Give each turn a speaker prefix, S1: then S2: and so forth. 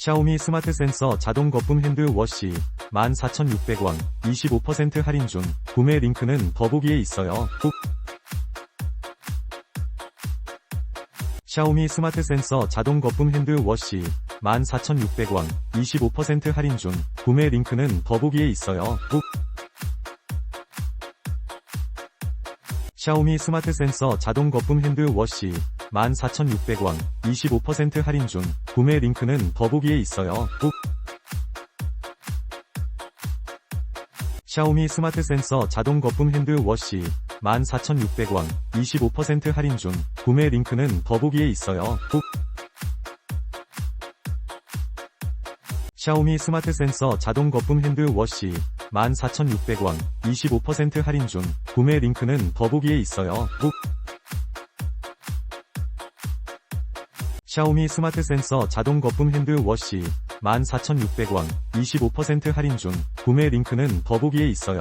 S1: 샤오미 스마트 센서 자동 거품 핸드워시 14,600원 25% 할인 중 구매 링크는 더보기에 있어요. 꾹. 샤오미 스마트 센서 자동 거품 핸드워시 14,600원 25% 할인 중 구매 링크는 더보기에 있어요. 꾹. 샤오미 스마트 센서 자동 거품 핸드워시 14,600원 25% 할인 중 구매 링크는 더보기에 있어요. 꾹. 샤오미 스마트 센서 자동 거품 핸드워시 14,600원 25% 할인 중 구매 링크는 더보기에 있어요. 꾹. 샤오미 스마트 센서 자동 거품 핸드워시 14,600원 25% 할인 중 구매 링크는 더보기에 있어요. 꾹. 샤오미 스마트 센서 자동 거품 핸드워시 14,600원 25% 할인 중 구매 링크는 더보기에 있어요.